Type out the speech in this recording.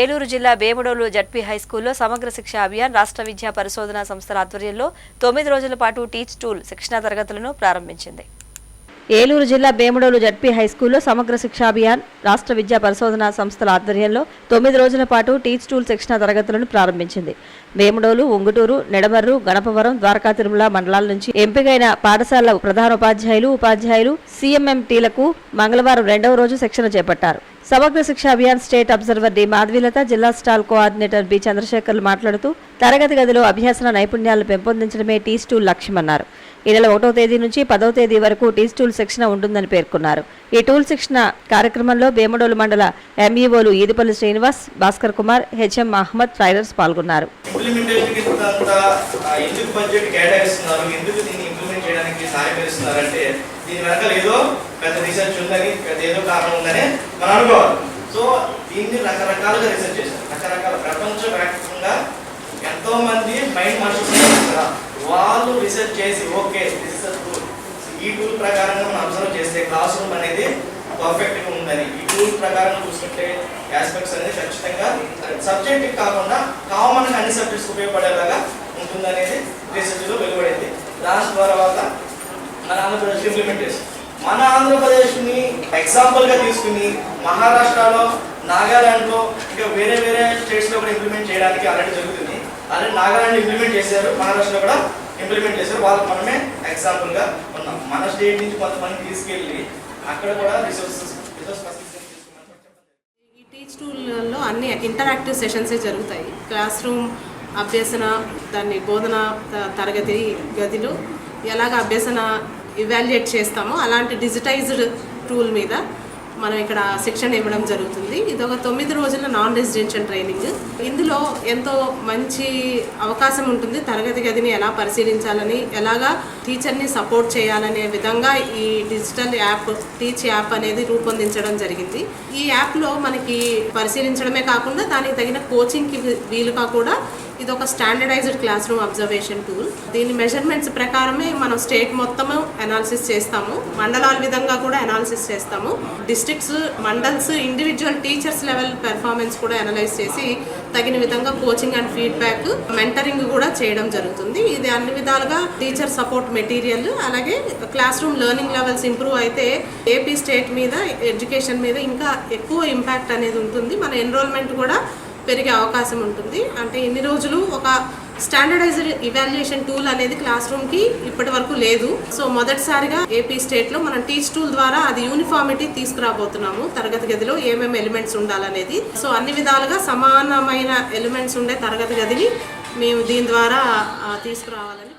ఏలూరు జిల్లా వేముడోలు జడ్పీ హైస్కూల్లో సమగ్ర శిక్ష అభియాన్ రాష్ట్ర విద్యా పరిశోధన సంస్థల ఆధ్వర్యంలో తొమ్మిది రోజుల పాటు టీచ్ టూల్ శిక్షణా తరగతులను ప్రారంభించింది. ఏలూరు జిల్లా బేముడోలు జడ్పీ హైస్కూల్లో సమగ్ర శిక్షాభియాన్ రాష్ట్ర విద్యా పరిశోధన సంస్థల ఆధ్వర్యంలో తొమ్మిది రోజుల పాటు టీచ్ టూల్ శిక్షణా తరగతులను ప్రారంభించింది. వేముడోలు ఉంగుటూరు నెడమర్రు గణపవరం ద్వారకా తిరుమల మండలాల నుంచి ఎంపికైన పాఠశాల ప్రధానోపాధ్యాయులు ఉపాధ్యాయులు సీఎంఎంటీలకు మంగళవారం రెండవ రోజు శిక్షణ చేపట్టారు. Samagra Shiksha Abhiyan state observer D Madhavilatha జిల్లా స్టాల్ కోఆర్డినేటర్ బి చంద్రశేఖర్లు మాట్లాడుతూ తరగతి గదిలో అభ్యాసన నైపుణ్యాలను పెంపొందించడమే టీ స్టూల్ లక్ష్యమన్నారు. ఈ నెల ఒకటో తేదీ నుంచి పదో తేదీ వరకు టీ స్టూల్ శిక్షణ ఉంటుందని పేర్కొన్నారు. ఈ టూల్ శిక్షణ కార్యక్రమంలో భీమడోలు మండల ఎంఈఓలు ఈదిపల్లి శ్రీనివాస్ భాస్కర్ కుమార్ హెచ్ఎం అహ్మద్ ట్రైలర్స్ పాల్గొన్నారు. ఎందుకు సహకరిస్తున్నారంటే దీని వెనకాల ఏదో పెద్ద రీసెర్చ్ ఉందని పెద్ద ఏదో కారణం ఉందని మనం అనుకోవాలి. సో దీన్ని రకరకాలుగా రీసెర్చ్ చేశారు. రకరకాల ప్రపంచవ్యాప్తంగా ఎంతో మంది మైండ్ మాస్టర్స్ కదా వాళ్ళు రీసెర్చ్ చేసి ఓకే దిస్ ఇస్ టూల్ ఈ టూల్ ప్రకారంగా మనం అబ్జర్వ్ చేస్తే క్లాస్ రూమ్ అనేది పర్ఫెక్ట్గా ఉందని. ఈ టూల్ ప్రకారం చూసుకుంటే ఆస్పెక్ట్స్ అనేది ఖచ్చితంగా సబ్జెక్ట్ కాకుండా కామన్ అన్ని సబ్జెక్ట్స్ ఉపయోగపడేలాగా ఉంటుందనేది రీసెర్చ్లో వెలువడింది. దాని ద్వారా ఆంధ్రప్రదేశ్ ఇంప్లిమెంట్ చేసి మన ఆంధ్రప్రదేశ్ని ఎగ్జాంపుల్గా తీసుకుని మహారాష్ట్రలో నాగాలాండ్లో ఇంకా వేరే వేరే స్టేట్స్లో కూడా ఇంప్లిమెంట్ చేయడానికి ఆల్రెడీ జరుగుతుంది. ఆల్రెడీ నాగాలాండ్ ఇంప్లిమెంట్ చేశారు మహారాష్ట్రలో కూడా ఇంప్లిమెంట్ చేశారు. వాళ్ళకి మనమే ఎగ్జాంపుల్గా ఉన్నాం. మన స్టేట్ నుంచి కొంతమంది తీసుకెళ్ళి అక్కడ కూడా రిసోర్సెస్ రిసోర్స్ ఫెసిలిటీస్ ఈ టీచ్ టూల్లో అన్ని ఇంటరాక్టివ్ సెషన్సే జరుగుతాయి. క్లాస్ రూమ్ అభ్యసన దాన్ని బోధన తరగతి గదిలో ఎలాగ అభ్యసన ఇవాల్యుయేట్ చేస్తామో. అలాంటి డిజిటైజ్డ్ టూల్ మీద మనం ఇక్కడ శిక్షణ ఇవ్వడం జరుగుతుంది. ఇది ఒక తొమ్మిది రోజుల నాన్ రెసిడెన్షియల్ ట్రైనింగ్ ఇందులో ఎంతో మంచి అవకాశం ఉంటుంది. తరగతి గదిని ఎలా పరిశీలించాలని ఎలాగా టీచర్ని సపోర్ట్ చేయాలనే విధంగా ఈ డిజిటల్ యాప్ టీచ్ యాప్ అనేది రూపొందించడం జరిగింది. ఈ యాప్లో మనకి పరిశీలించడమే కాకుండా దానికి తగిన కోచింగ్కి వీలుగా కూడా ఇది ఒక standardized class room observation tool. దీని మెజర్మెంట్స్ ప్రకారమే మనం స్టేట్ మొత్తము అనాలిసిస్ చేస్తాము. మండలాల విధంగా కూడా అనాలిసిస్ చేస్తాము. Districts mandals individual teachers level performance కూడా అనలైజ్ చేసి తగిన విధంగా కోచింగ్ అండ్ ఫీడ్బ్యాక్ మెంటరింగ్ కూడా చేయడం జరుగుతుంది. ఇది అన్ని విధాలుగా టీచర్ సపోర్ట్ మెటీరియల్ అలాగే class room learning levels improve అయితే ఏపీ స్టేట్ మీద ఎడ్యుకేషన్ మీద ఇంకా ఎక్కువ ఇంపాక్ట్ అనేది ఉంటుంది. మన ఎన్రోల్మెంట్ కూడా పెరిగే అవకాశం ఉంటుంది. అంటే ఇన్ని రోజులు ఒక స్టాండర్డైజ్డ్ ఇవాల్యుయేషన్ టూల్ అనేది క్లాస్ రూమ్కి ఇప్పటి వరకు లేదు. సో మొదటిసారిగా ఏపీ స్టేట్లో మనం టీచ్ టూల్ ద్వారా అది యూనిఫామిటీ తీసుకురాబోతున్నాము. తరగతి గదిలో ఏమేమి ఎలిమెంట్స్ ఉండాలనేది. సో అన్ని విధాలుగా సమానమైన ఎలిమెంట్స్ ఉండే తరగతి గదిని మేము దీని ద్వారా తీసుకురావాలని